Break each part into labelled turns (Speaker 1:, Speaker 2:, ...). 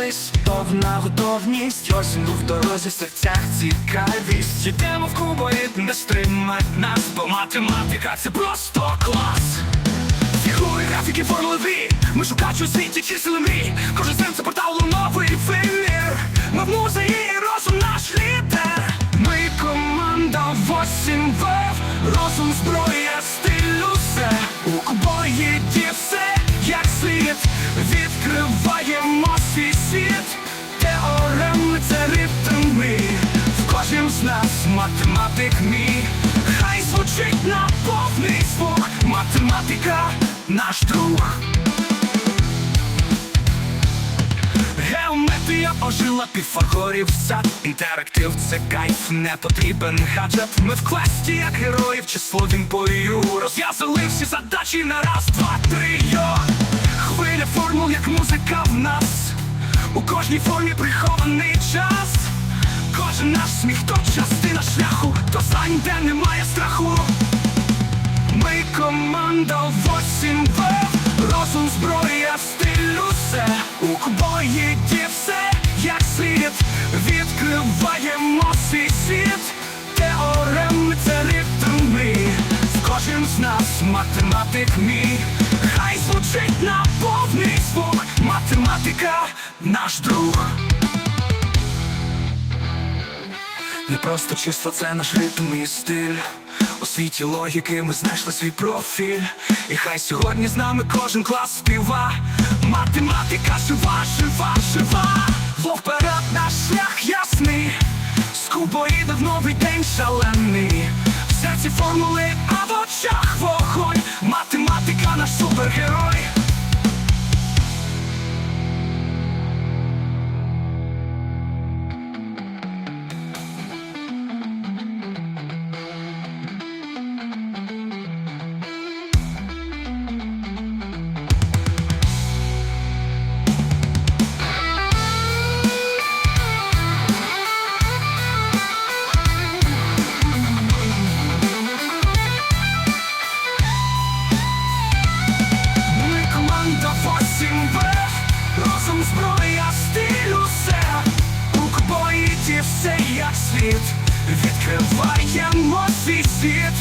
Speaker 1: зібрались, повна готовність, осінь в дорозі серцях цікавість. Йдемо в кубоїд, не стримать нас, бо математика це просто клас. Фігури, графіки, формули, ми шукачі у світі чисел мрій. Кожен сен це портал у новий вимір. Ми в музеї, розум наш лідер. Ми команда 8 вев Розум, зброя, стиль усе У кубоїді все, як світ, Відкриваємо свій світ. Теорем це ритми В кожнім з нас математик мій. Хай звучить на повний звук. Математика наш друг Геометрія ожила сад Інтерактив це кайф, не потрібен. Гаджет Ми в квесті, як героїв, число він бою Розв'язали всі задачі на раз, два, три, йо. Хвиля формул, як музика в нас. У кожній формі прихований час. Кожен наш сміх то частина шляху. То знань, де немає страху. Ми команда 8 в. Розум, зброя, стиль усе. У кубоїді все, як слід Відкриваємо свій світ Теореми це ритми В кожен з нас математик мій Хай звучить на повний звук Математика наш друг Не просто числа, це наш ритм і стиль. У світі логіки ми знайшли свій профіль. І хай сьогодні з нами кожен клас співа. Математика жива, жива, жива. Вперед наш шлях ясний. скупо іде в новий день шалений. В серці формули, а в очах вогонь. Математика наш супергерой. Відкриваємо свій світ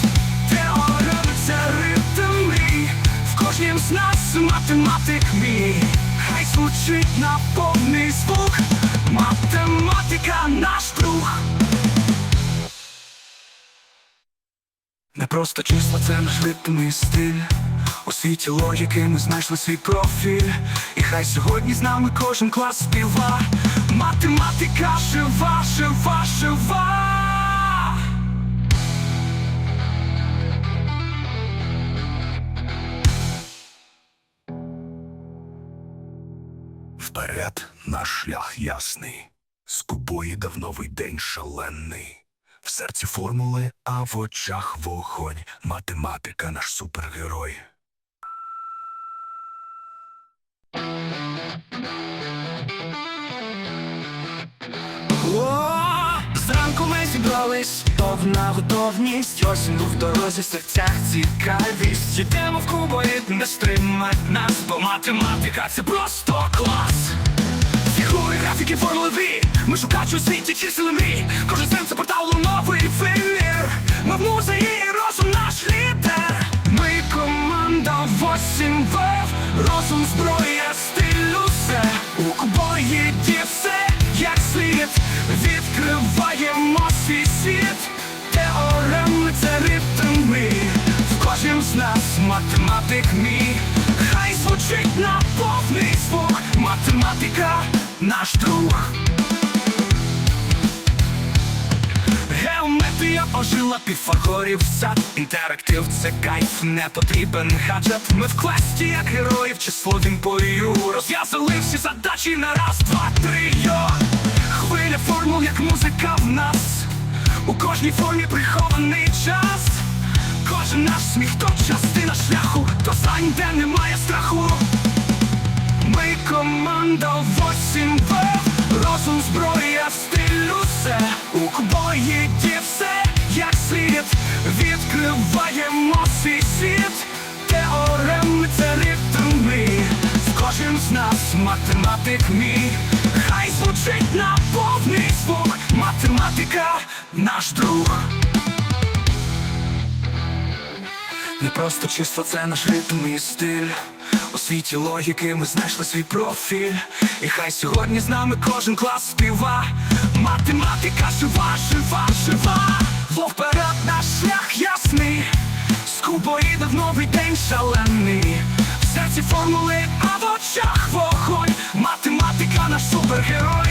Speaker 1: Теорем це ритми В кожнім з нас математик мій Хай звучить на повний звук Математика наш друг Не просто числа, це наш ритм і стиль. У світі логіки ми знайшли свій профіль. І хай сьогодні з нами кожен клас співа. Математика жива, жива, жива.
Speaker 2: Вперед наш шлях ясний, з давновий день шалений. В серці формули, а в очах вогонь. Математика наш супергерой.
Speaker 1: Повна готовність, осінь в дорозі серцях цікавість. Йдемо в кубоїд, не стримать нас, бо математика це просто клас. Фігури, графіки, формули, ми шукачі у світі чисел мрій Кожен сен це портал у новий вимір. Ми в музеї, розум наш лідер. Ми команда 8 вев Розум, зброя, Математика наш друг. Геометрія ожила піфагорів сад Інтерактив це кайф, не потрібен гаджет. Ми в квесті, як героїв, число він бою Розв'язали всі задачі на раз, два, три, йо. Хвиля формул, як музика в нас. У кожній формі прихований час. Кожен наш сміх то частина шляху. То знань, де немає страху ми команда 8 в Розум, зброя, стиль усе У кубоїді все, як слід Відкриваємо свій світ Теореми це ритми В кожен з нас математик мій Хай звучить на повний звук. Математика наш друг. Не просто чисто це наш ритм і стиль. У світі логіки ми знайшли свій профіль. І хай сьогодні з нами кожен клас співа. Математика жива, жива, жива. Бо вперед наш шлях ясний. З в новий день шалений. В серці формули, а в очах вогонь. Математика наш супергерой.